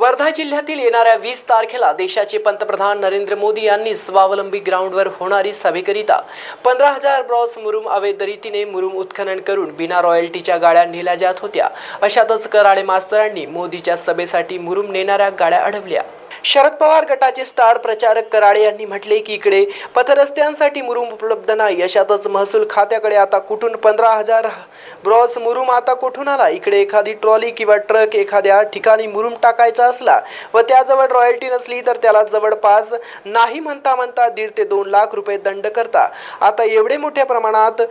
वर्धा जिल्ह्यातील येणाऱ्या वीस तारखेला देशाचे पंतप्रधान नरेंद्र मोदी यांनी स्वावलंबी ग्राउंडवर होणारी सभेकरिता पंधरा हजार ब्रॉस मुरुम अवैध रीतीने मुरुम उत्खनन करून बिना रॉयल्टीच्या गाड्या नेल्या जात होत्या. अशातच कराळे मास्तरांनी मोदीच्या सभेसाठी मुरुम नेणाऱ्या गाड्या अडवल्या. शरद पवार गटाचे स्टार प्रचारक कराडे यांनी म्हटले की इकडे पथरस्त्यांसाठी मुरुम उपलब्ध नाही. अशातच महसूल खात्याकडे आता कुठून पंधरा हजार ब्रॉस मुरुम आता कुठून आला? इकडे एखादी ट्रॉली किंवा ट्रक एखाद्या ठिकाणी मुरुम टाकायचा असला व त्याजवळ रॉयल्टी नसली तर त्याला जवळपास नाही म्हणता म्हणता दीड ते दोन लाख रुपये दंड करता. आता एवढे मोठ्या प्रमाणात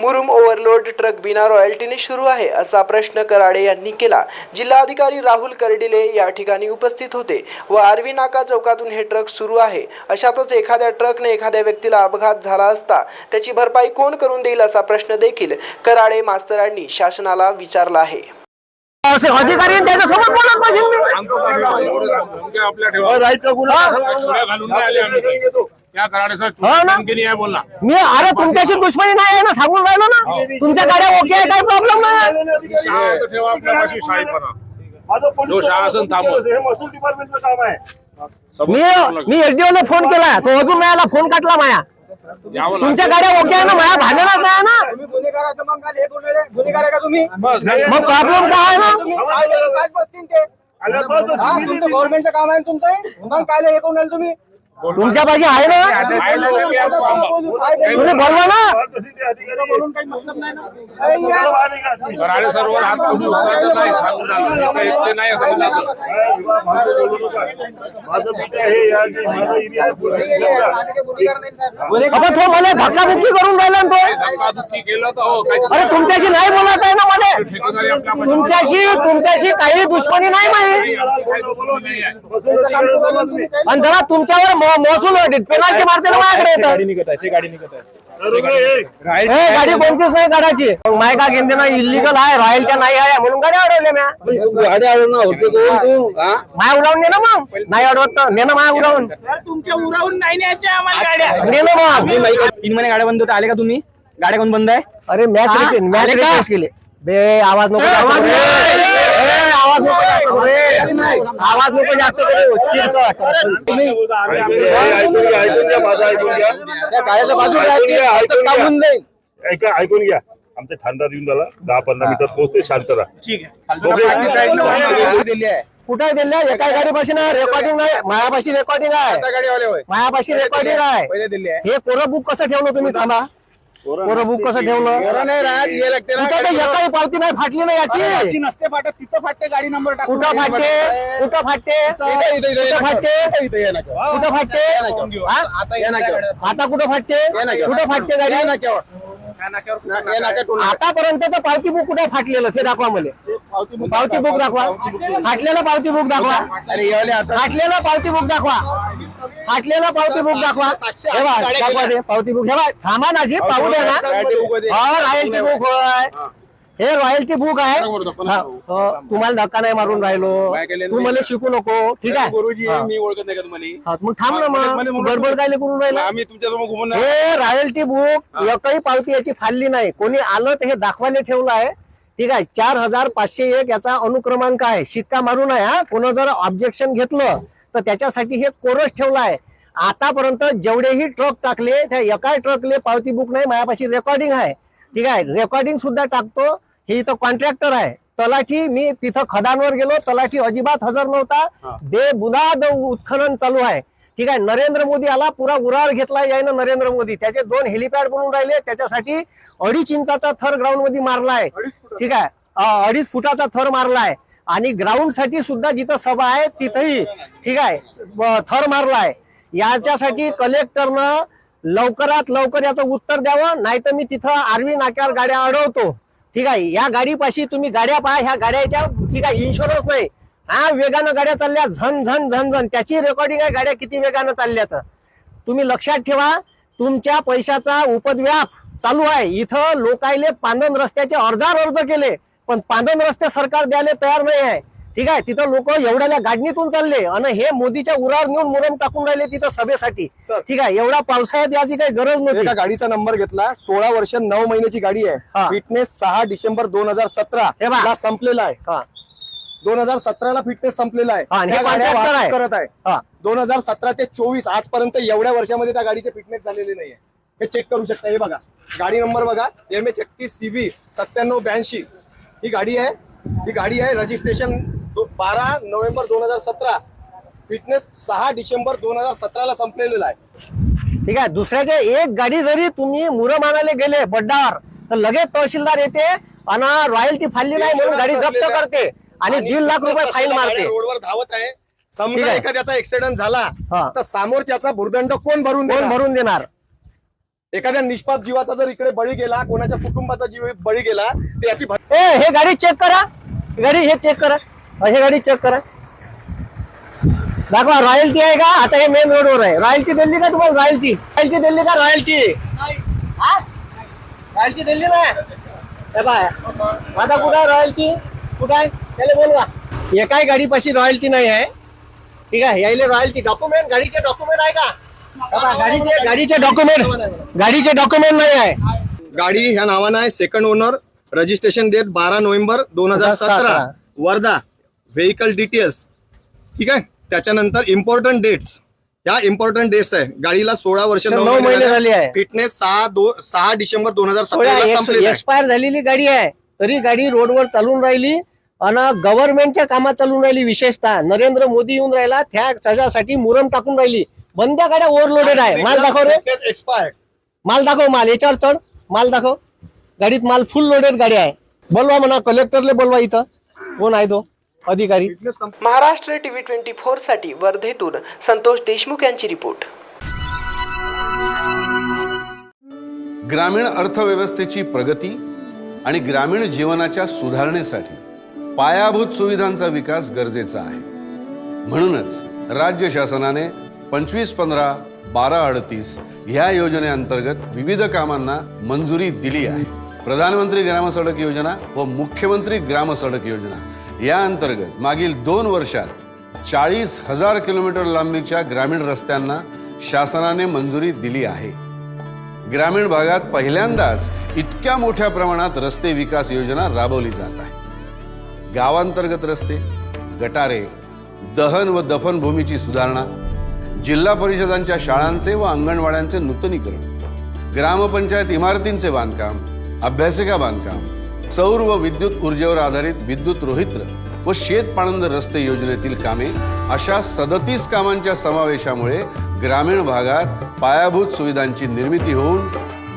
मुरुम ओव्हरलोड ट्रक बिना रॉयल्टीने सुरू आहे असा प्रश्न कराडे यांनी केला. जिल्हाधिकारी राहुल कर्डिले या ठिकाणी उपस्थित होते व आरवी नाका चौकातून हे ट्रक सुरू आहे. अशातच एखाद्या ट्रकने एखाद्या व्यक्तीला अपघात झाला असता त्याची भरपाई कोण करून देईल असा प्रश्न देखील कराडे मास्तरांनी शासनाला विचारला आहे. अधिकारी त्याच्यासोबत बोलत मी घालून नाही आले आम्ही. त्या कराडे बोलला मी अरे तुमच्याशी दुश्मनी नाही आहे ना सांगून राहिलो ना? तुमच्या गाड्या ओके आहे काही प्रॉब्लेम नाही ठेवा आपल्यापाशी माझं जो शाळा असेल थांबव. हे महसूल डिपार्टमेंटचं काम आहे. मी मी एसडीओ ला फोन केला तो अजून आला फोन काटला माया. तुमच्या गाड्या ओके आहे ना माया भांडणच नाही आहे ना? हे. मग प्रॉब्लेम काय आहे ना? हा तुमचं गव्हर्नमेंटचं काम आहे ना तुमचं? हे? मग काय हे करून राहिले तुम्ही? तुमच्या पाशी आहे ना. तुम्ही बोलवा ना सरोवर हात कोणी नाही सांगून. हे एकटे नाही असं म्हणलं हे. अबे तो मला धक्काबुक्की करून राहिला ना तो केलं तर हो अरे तुमच्याशी नाही बोलायचं आहे ना मला ठेकेदारी तुमच्याशी तुमच्याशी काही दुश्मनी नाही माही काही दुश्मनी नाही आहे. बसून तिकडे बोला तुम्ही. आणि जरा तुमच्यावर महसूल पेनाल्टी मारते ना माझ्याकडे येतं. ठरवलं हे. ए, गाडी कोणतीच नाही काढायची मग माय का घेते ना इलिगल आहे रॉयल्टी नाही आहे म्हणून गाडी अडवल्या म्या. गाडी अडवणं होते कोण तू हा? माय उडवून ने ना मग. नाही अडवत तर. ने ना माय उडवून. तुमच्या उरावून नाही न्यायच्या आम्हाला गाड्या. ने ना मग. तीन महिने गाड्या बंद होत्या. आले का तुम्ही? गाड्या कोण बंद आहे? अरे मॅच हा? मॅच केली. बे आवाज नको आवाज नको. आवाज नको जास्त करू चिरकट ऐकून घ्या, ऐकून घ्या माझं ऐकून घ्या त्या गाड्याच्या बाजूला ऐकून राहते, घ्या, आमचं ऐकून काम घ्या. होऊन जाईल. ऐका ऐकून घ्या आमचे ठाणदार येऊन झाला दहा पंधरा मिनिटात पोहोचते शांत राहा दिली आहे कुठे दिल्या एका गाडीपाशी ना रेकॉर्डिंग नाही मायापाशी रेकॉर्डिंग आहे आता गाडीवाले होय मायापाशी रेकॉर्डिंग आहे पहिले दिली आहे हे कोरं बुक कसं ठेवलं तुम्ही थांबा कोरं बुक कसं ठेवलं नाही राहत हे लागते ना कुठं काही एकाही पावती नाही फाटली नाही अशी याची नसते फाटत तिथं फाटते गाडी नंबर टाकून कुठं फाटते कुठं फाटते इथं- इथं- इथं- कुठं फाटते इथं- इथं ये ना केव्हा. कुठं फाटते ना. हा? या ना. आता कुठं फाटते या ना. कुठं फाटते या ना गाडी. ना- या ना. आतापर्यंतचं पावती बुक कुठे फाटलेलं ते दाखवा मला पावती बुक दाखवा फाटलेलं पावती बुक दाखवा अरे येवले आता फाटलेलं पावती बुक दाखवा फाटलेलं पावती बुक दाखवा. हे दाखवा ते पावती बुक हे बघा, थांबा ना जी पाहू द्या ना. रॉयल्टी बुक होते. हा रॉयल्टी बुक होय. हे. रॉयल्टी बुक आहे. हा, हो, तुम्हाला धक्का नाही मारून राहिलो. तू मला शिकू नको. ठीक आहे? गुरुजी हा. मी ओळखत नाही का तुम्हाला? हा, मग थांब ना मग. गडबड काय करून राहिला? आम्ही तुमच्यासमोर घुमून हे रॉयल्टी बुक एकही पावती याची फाडली नाही. कोणी आलं तर हे दाखवायला ठेवलं आहे. ठीक आहे? चार हजार पाचशे एक याचा अनुक्रमांक आहे. शिक्का मारून आहे हा. कोण जर ऑब्जेक्शन घेतलं तर त्याच्यासाठी हे कोरस ठेवलं आहे. आतापर्यंत जेवढेही ट्रक टाकले त्या एकाही ट्रकले पावती बुक नाही माझ्यापाशी रेकॉर्डिंग आहे. ठीक आहे? रेकॉर्डिंग सुद्धा टाकतो. हे इथं कॉन्ट्रॅक्टर आहे. तलाठी मी तिथं खदानवर गेलो. तलाठी अजिबात हजर नव्हता. बेबुनाद उत्खनन चालू आहे. ठीक आहे? नरेंद्र मोदी आला पुरा उरावर घेतला यायनं नरेंद्र मोदी. त्याचे दोन हेलिपॅड बनवून राहिले. त्याच्यासाठी अडीच इंचाचा थर ग्राउंडमध्ये मारलाय ठीक आहे? अडीच फुटाचा थर मारलाय आणि ग्राउंडसाठी सुद्धा जिथं सभा आहे तिथंही ठीक आहे थर थर मारलाय याच्यासाठी कलेक्टरनं लवकरात लवकर याचं उत्तर द्यावं नाही तर मी तिथं आर्वी नाक्यावर गाड्या अडवतो. ठीक आहे या गाडीपाशी तुम्ही गाड्या पहा ह्या गाड्याच्या ठीक आहे इन्शुरन्स नाही. हा वेगानं गाड्या चालल्या झन झन झन झन. त्याची रेकॉर्डिंग आहे गाड्या किती वेगानं चालल्या तर तुम्ही लक्षात ठेवा तुमच्या पैशाचा उपद्व्याप चालू आहे. इथं लोकायले पांदन रस्त्याचे अर्धार अर्ज केले. पण पांदन रस्ते सरकार द्यायला तयार नाही आहे. ठीक आहे? तिथं लोक एवढ्या गाडणीतून चालले आणि हे मोदीच्या उरावर नेऊन मुरम टाकून राहिले तिथं सभेसाठी. ठीक आहे? एवढा पावसाळ्यात याची काही गरज नव्हती. एका गाडीचा नंबर घेतला. सोळा वर्ष नऊ महिन्याची गाडी हा. आहे फिटनेस सहा डिसेंबर दोन हजार सतरा. हे. ला संपलेला आहे. हा. दोन हजार सतराला फिटनेस संपलेला आहे. हा, आणि हे त्या गाड्या contractor वाहतूक आहे. करत आहे. हा. दोन हजार सतरा ते चोवीस आजपर्यंत एवढ्या वर्षामध्ये त्या गाडीचे फिटनेस झालेले नाहीये. हे चेक करू शकता. हे बघा. गाडी नंबर बघा. एम एच एकतीस सी बी सत्त्याण्णव ब्याऐंशी. ही गाडी आहे ही गाडी आहे रजिस्ट्रेशन बारा नोव्हेंबर दोन हजार सतरा फिटनेस सहा डिसेंबर दोन हजार सतराला संपलेला आहे ठीक आहे दुसऱ्याच्या एक गाडी जरी तुम्ही मुरम आणायला गेले बड्डावर तर लगेच तहसीलदार येते आणि रॉयल्टी फाडली नाही म्हणून गाडी जप्त करते आणि दीड लाख रुपये फाईन मारते रोडवर धावत आहे समजा. एखाद्याचा ऍक्सिडेंट झाला. तर समोरच्याचा भूर्दंड कोण भरून? भरून देणार एखाद्या निष्पाप जीवाचा जर इकडे बळी गेला कोणाच्या कुटुंबाचा जीव बळी गेला तर याची भर- ए हे गाडी चेक करा. ही गाडी हे चेक करा. हा, हे गाडी चेक करा. दाखवा रॉयल्टी आहे का? आता हे मेन रोडवर आहे. रॉयल्टी दिली का तुम्हाला रॉयल्टी रॉयल्टी दिली का रॉयल्टी रॉयल्टी दिली ना? हे पाय माझा कुठं आहे रॉयल्टी कुठं आहे? त्याला बोलवा. एकाही गाडीपाशी रॉयल्टी नाही आहे. ठीक आहे? यायले रॉयल्टी डॉक्युमेंट गाडीचे डॉक्युमेंट आहे का? गाडीचे गाडीचे डॉक्युमेंट गाडीचे डॉक्युमेंट नाही आहे. गाडी ह्या नावानं आहे सेकंड ओनर रजिस्ट्रेशन डेट बारा नोव्हेंबर दोन हजार सतरा. 2017. वर्धा व्हेकल डिटेल्स ठीक आहे? त्याच्यानंतर इम्पॉर्टंट डेट्स ह्या इम्पॉर्टंट डेट्स आहे. गाडीला सोळा वर्ष नऊ महिने झाले. आहे. फिटनेस सहा दो सहा डिसेंबर दोन हजार सतरा आहे. एक्सपायर झालेली गाडी आहे. तरी गाडी रोडवर चालून राहिली आणि गव्हर्नमेंटच्या कामात चालून राहिली विशेषतः. नरेंद्र मोदी येऊन राहिला त्या त्याच्यासाठी मुरम टाकून राहिली. बंद्या गाड्या ओव्हरलोडेड आहे. माल दाखव रे. एक्सपायर्ड माल दाखव माल. याच्यावर चढ. माल दाखव. गाडीत माल फुल लोडेड गाडी आहे. बोलवा म्हणा कलेक्टरले बोलवा इथं. कोण आहे तो? अधिकारी. महाराष्ट्र टीव्ही ट्वेंटी फोरसाठी वर्धेतून संतोष देशमुख यांची रिपोर्ट. ग्रामीण अर्थव्यवस्थेची प्रगती आणि ग्रामीण जीवनाच्या सुधारणेसाठी पायाभूत सुविधांचा विकास गरजेचा आहे. म्हणूनच राज्य शासनाने पंचवीस पंधरा बारा अडतीस ह्या योजनेअंतर्गत विविध कामांना मंजुरी दिली आहे. प्रधानमंत्री ग्रामसडक योजना व मुख्यमंत्री ग्रामसडक योजना. या अंतर्गत मागील दोन वर्षात चाळीस हजार किलोमीटर लांबीच्या ग्रामीण रस्त्यांना शासनाने मंजुरी दिली आहे. ग्रामीण भागात पहिल्यांदाच इतक्या मोठ्या प्रमाणात रस्ते विकास योजना राबवली जात आहे. गावांतर्गत रस्ते गटारे दहन व दफन भूमीची सुधारणा जिल्हा परिषदांच्या शाळांचे व अंगणवाड्यांचे नूतनीकरण ग्रामपंचायत इमारतींचे बांधकाम अभ्यासिका बांधकाम सौर व विद्युत ऊर्जेवर आधारित विद्युत रोहित्र व शेत पाणंद रस्ते योजनेतील कामे अशा सदतीस कामांच्या समावेशामुळे ग्रामीण भागात पायाभूत सुविधांची निर्मिती होऊन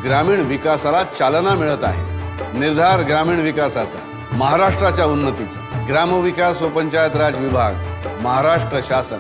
ग्रामीण विकासाला चालना मिळत आहे. निर्धार ग्रामीण विकासाचा महाराष्ट्राच्या उन्नतीचा. ग्रामविकास व पंचायत राज विभाग महाराष्ट्र शासन.